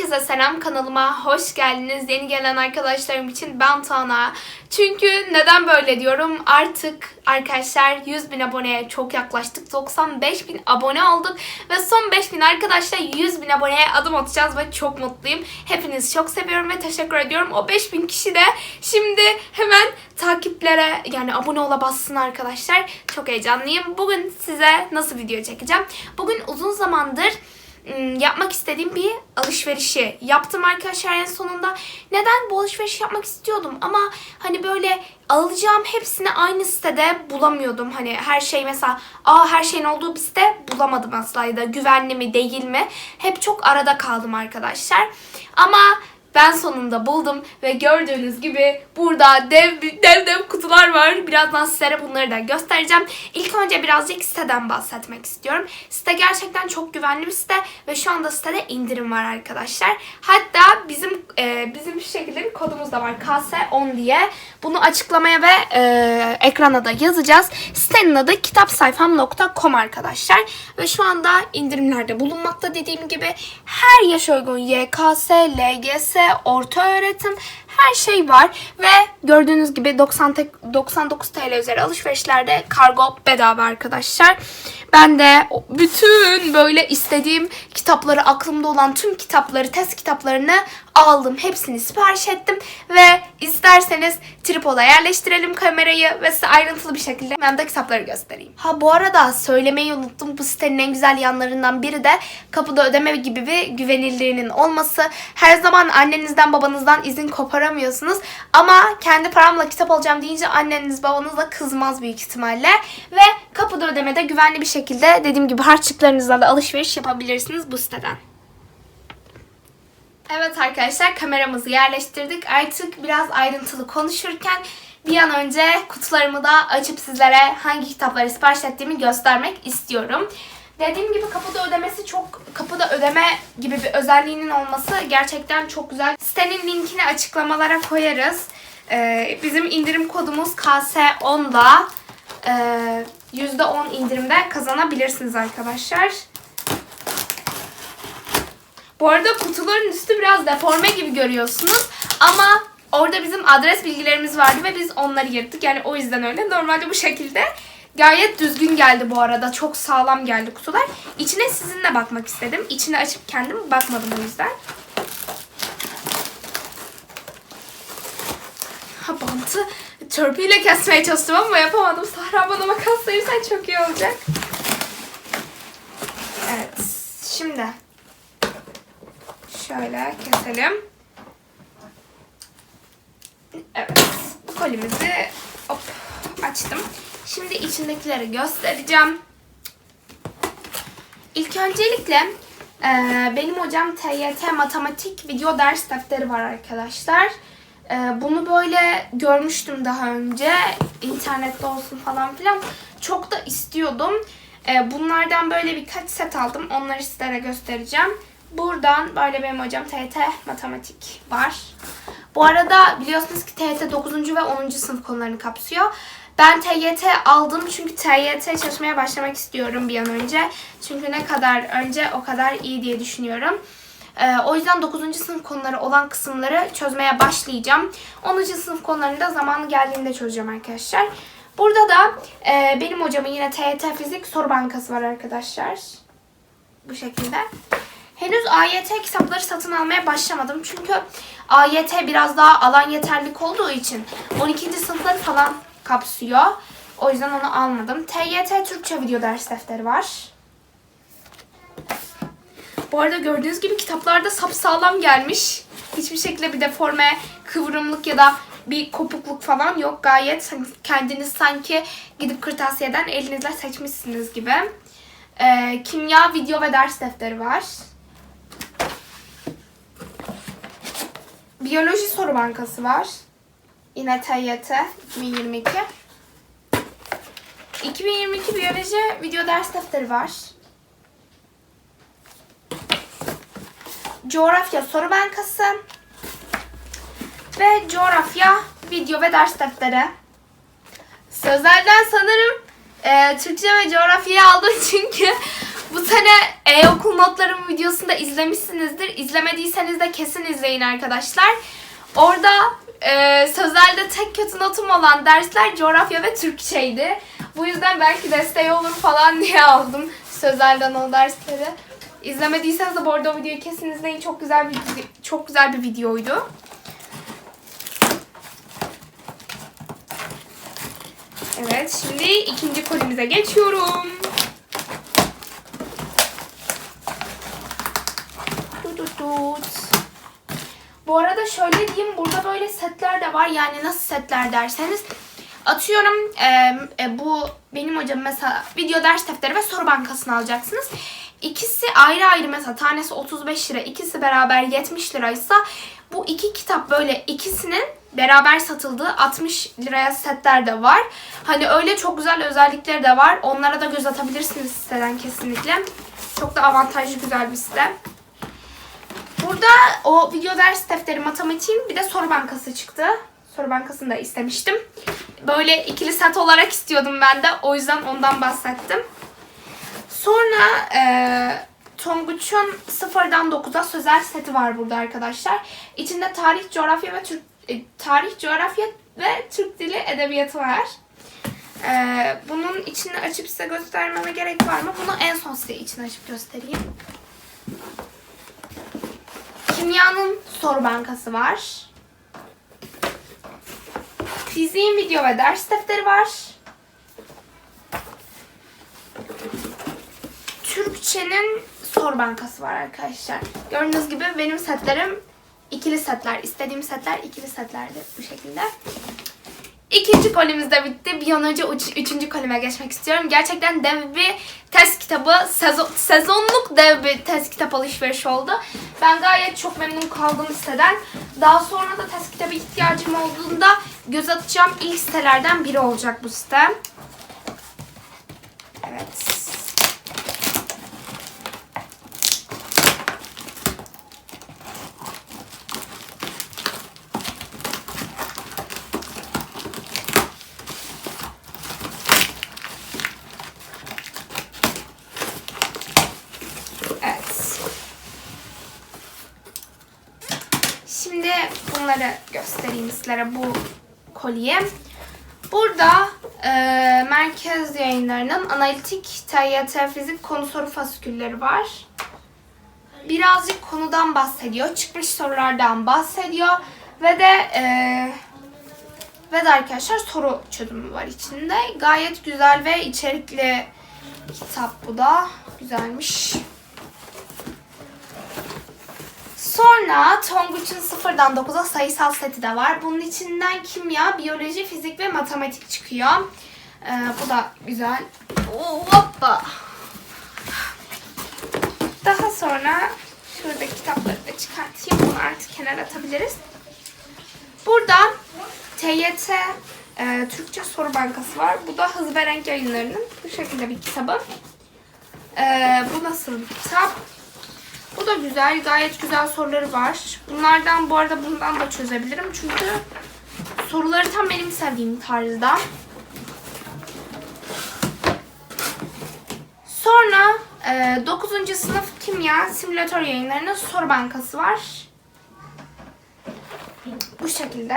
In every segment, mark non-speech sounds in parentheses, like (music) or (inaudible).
Herkese selam kanalıma hoş geldiniz. Yeni gelen arkadaşlarım için ben Tana. Çünkü neden böyle diyorum? Artık arkadaşlar 100 bin aboneye çok yaklaştık. 95 bin abone olduk. Ve son 5 bin arkadaşlar 100 bin aboneye adım atacağız ve çok mutluyum. Hepinizi çok seviyorum ve teşekkür ediyorum. O 5 bin kişi de şimdi hemen takiplere yani abone ola bassın arkadaşlar. Çok heyecanlıyım. Bugün size nasıl video çekeceğim? Bugün uzun zamandır yapmak istediğim bir alışverişi yaptım arkadaşlar en sonunda. Neden bu alışverişi yapmak istiyordum ama hani böyle alacağım hepsini aynı sitede bulamıyordum. Hani her şey mesela aa her şeyin olduğu bir site bulamadım asla ya da güvenli mi değil mi? Hep çok arada kaldım arkadaşlar. Ama ben sonunda buldum ve gördüğünüz gibi burada dev dev dev kutular var. Birazdan sizlere bunları da göstereceğim. İlk önce birazcık siteden bahsetmek istiyorum. Site gerçekten çok güvenli bir site ve şu anda sitede indirim var arkadaşlar. Hatta bizim e, bizim şu şekilde bir kodumuz da var. KS10 diye. Bunu açıklamaya ve e, ekrana da yazacağız. Sitenin adı kitapsayfam.com arkadaşlar. Ve şu anda indirimlerde bulunmakta dediğim gibi her yaş uygun YKS, LGS, orta öğretim her şey var ve gördüğünüz gibi 90 tek- 99 TL üzeri alışverişlerde kargo bedava arkadaşlar. Ben de bütün böyle istediğim kitapları aklımda olan tüm kitapları test kitaplarını aldım. Hepsini sipariş ettim ve isterseniz tripoda yerleştirelim kamerayı ve size ayrıntılı bir şekilde ben de kitapları göstereyim. Ha bu arada söylemeyi unuttum. Bu sitenin en güzel yanlarından biri de kapıda ödeme gibi bir güvenilirliğinin olması. Her zaman annenizden babanızdan izin koparamıyorsunuz. Ama kendi paramla kitap alacağım deyince anneniz babanız da kızmaz büyük ihtimalle. Ve kapıda ödemede güvenli bir şekilde dediğim gibi harçlıklarınızla da alışveriş yapabilirsiniz bu siteden. Evet arkadaşlar kameramızı yerleştirdik. Artık biraz ayrıntılı konuşurken bir an önce kutularımı da açıp sizlere hangi kitapları sipariş ettiğimi göstermek istiyorum. Dediğim gibi kapıda ödemesi çok kapıda ödeme gibi bir özelliğinin olması gerçekten çok güzel. Sitenin linkini açıklamalara koyarız. Ee, bizim indirim kodumuz KS10'da e, %10 indirimde kazanabilirsiniz arkadaşlar. Bu arada kutuların üstü biraz deforme gibi görüyorsunuz. Ama orada bizim adres bilgilerimiz vardı ve biz onları yırttık. Yani o yüzden öyle. Normalde bu şekilde gayet düzgün geldi bu arada. Çok sağlam geldi kutular. İçine sizinle bakmak istedim. İçini açıp kendim bakmadım o yüzden. Ha bantı törpüyle kesmeye çalıştım ama yapamadım. Sahra bana makas verirsen çok iyi olacak. Evet. Şimdi Şöyle keselim. Evet. Bu kolimizi hop açtım. Şimdi içindekileri göstereceğim. İlk öncelikle e, benim hocam TYT matematik video ders defteri var arkadaşlar. E, bunu böyle görmüştüm daha önce. internette olsun falan filan. Çok da istiyordum. E, bunlardan böyle birkaç set aldım. Onları sizlere göstereceğim. Buradan böyle benim hocam TYT matematik var. Bu arada biliyorsunuz ki TYT 9. ve 10. sınıf konularını kapsıyor. Ben TYT aldım çünkü TYT çalışmaya başlamak istiyorum bir an önce. Çünkü ne kadar önce o kadar iyi diye düşünüyorum. Ee, o yüzden 9. sınıf konuları olan kısımları çözmeye başlayacağım. 10. sınıf konularını da zamanı geldiğinde çözeceğim arkadaşlar. Burada da e, benim hocamın yine TYT fizik soru bankası var arkadaşlar. Bu şekilde. Henüz AYT kitapları satın almaya başlamadım. Çünkü AYT biraz daha alan yeterlik olduğu için 12. sınıfları falan kapsıyor. O yüzden onu almadım. TYT Türkçe video ders defteri var. Bu arada gördüğünüz gibi kitaplarda sapsağlam gelmiş. Hiçbir şekilde bir deforme, kıvrımlık ya da bir kopukluk falan yok. Gayet hani kendiniz sanki gidip kırtasiyeden elinizle seçmişsiniz gibi. Ee, kimya video ve ders defteri var. Biyoloji soru bankası var. Yine TYT 2022. 2022 biyoloji video ders defteri var. Coğrafya soru bankası. Ve coğrafya video ve ders defteri. Sözlerden sanırım e, Türkçe ve coğrafyayı aldım (laughs) çünkü Bu sene e-okul notlarım videosunda izlemişsinizdir. İzlemediyseniz de kesin izleyin arkadaşlar. Orada e, sözelde tek kötü notum olan dersler coğrafya ve Türkçeydi. Bu yüzden belki desteği olur falan diye aldım sözelden o dersleri. İzlemediyseniz de bu arada o videoyu kesin izleyin. Çok güzel bir çok güzel bir videoydu. Evet, şimdi ikinci kolimize geçiyorum. Tut. Bu arada şöyle diyeyim, burada böyle setler de var. Yani nasıl setler derseniz. Atıyorum e, e, bu benim hocam mesela video ders defteri ve soru bankasını alacaksınız. İkisi ayrı ayrı mesela tanesi 35 lira, ikisi beraber 70 liraysa bu iki kitap böyle ikisinin beraber satıldığı 60 liraya setler de var. Hani öyle çok güzel özellikleri de var. Onlara da göz atabilirsiniz siteden kesinlikle. Çok da avantajlı güzel bir site. Burada o video ders defteri matematiğin bir de soru bankası çıktı. Soru bankasını da istemiştim. Böyle ikili set olarak istiyordum ben de. O yüzden ondan bahsettim. Sonra e, Tonguç'un sıfırdan 9'a sözel seti var burada arkadaşlar. İçinde tarih, coğrafya ve Türk e, tarih, coğrafya ve Türk dili edebiyatı var. E, bunun içini açıp size göstermeme gerek var mı? Bunu en son size içini açıp göstereyim. Kimyanın soru bankası var. Fiziğin video ve ders defteri var. Türkçenin soru bankası var arkadaşlar. Gördüğünüz gibi benim setlerim ikili setler. İstediğim setler ikili setlerdi bu şekilde. İkinci kolimiz de bitti. Bir an önce uç- üçüncü kolime geçmek istiyorum. Gerçekten dev bir test kitabı, sezon, sezonluk dev bir test kitap alışverişi oldu. Ben gayet çok memnun kaldım siteden. Daha sonra da test kitabı ihtiyacım olduğunda göz atacağım ilk sitelerden biri olacak bu site. Evet. Şimdi bunları göstereyim sizlere bu kolye. Burada e, merkez yayınlarının analitik TYT fizik konu soru fasikülleri var. Birazcık konudan bahsediyor. Çıkmış sorulardan bahsediyor. Ve de e, ve de arkadaşlar soru çözümü var içinde. Gayet güzel ve içerikli kitap bu da. Güzelmiş. Sonra Tonguç'un sıfırdan 9'a sayısal seti de var. Bunun içinden kimya, biyoloji, fizik ve matematik çıkıyor. Ee, bu da güzel. Oo, hoppa. Daha sonra şuradaki kitapları da çıkartayım. Bunu artık kenara atabiliriz. Burada TYT e, Türkçe Soru Bankası var. Bu da Hız ve Renk yayınlarının bu şekilde bir kitabı. Ee, bu nasıl bir kitap? Bu da güzel. Gayet güzel soruları var. Bunlardan bu arada bundan da çözebilirim. Çünkü soruları tam benim sevdiğim tarzda. Sonra e, 9. sınıf kimya simülatör yayınlarının soru bankası var. Bu şekilde.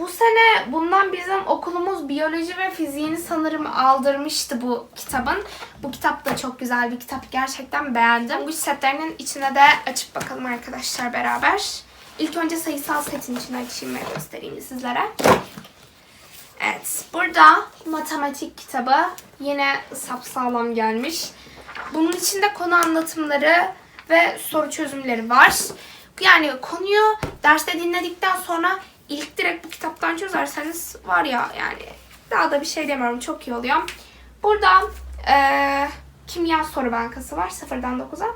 Bu sene bundan bizim okulumuz biyoloji ve fiziğini sanırım aldırmıştı bu kitabın. Bu kitap da çok güzel bir kitap. Gerçekten beğendim. Bu setlerinin içine de açıp bakalım arkadaşlar beraber. İlk önce sayısal setin içine açayım ve göstereyim sizlere. Evet. Burada matematik kitabı yine sapsağlam gelmiş. Bunun içinde konu anlatımları ve soru çözümleri var. Yani konuyu derste dinledikten sonra ilk direkt bu kitaptan çözerseniz var ya yani daha da bir şey demiyorum çok iyi oluyor. Burada eee, kimya soru bankası var sıfırdan 9'a.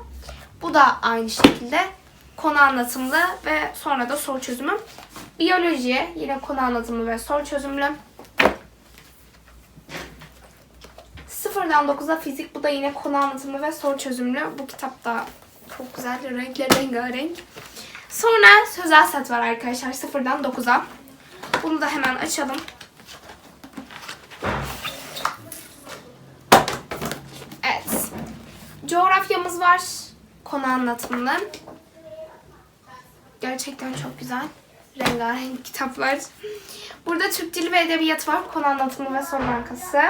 Bu da aynı şekilde konu anlatımlı ve sonra da soru çözümü. Biyoloji yine konu anlatımlı ve soru çözümlü. Sıfırdan 9'a fizik bu da yine konu anlatımlı ve soru çözümlü. Bu kitap da çok güzel renkler rengarenk. Sonra sözel set var arkadaşlar sıfırdan 9'a. Bunu da hemen açalım. Evet. kitabımız var. Konu anlatımlı. Gerçekten çok güzel. Rengarenk kitaplar. Burada Türk Dili ve Edebiyatı var. Konu anlatımı ve son arkası.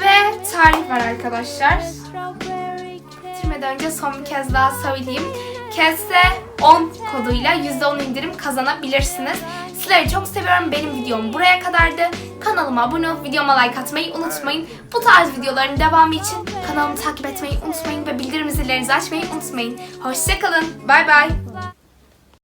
Ve tarih var arkadaşlar. Bitirmeden önce son bir kez daha söyleyeyim. Kesse 10 koduyla %10 indirim kazanabilirsiniz. Sizleri çok seviyorum. Benim videom buraya kadardı. Kanalıma abone olup videoma like atmayı unutmayın. Bu tarz videoların devamı için kanalımı takip etmeyi unutmayın ve bildirim zillerinizi açmayı unutmayın. Hoşçakalın. Bay bay.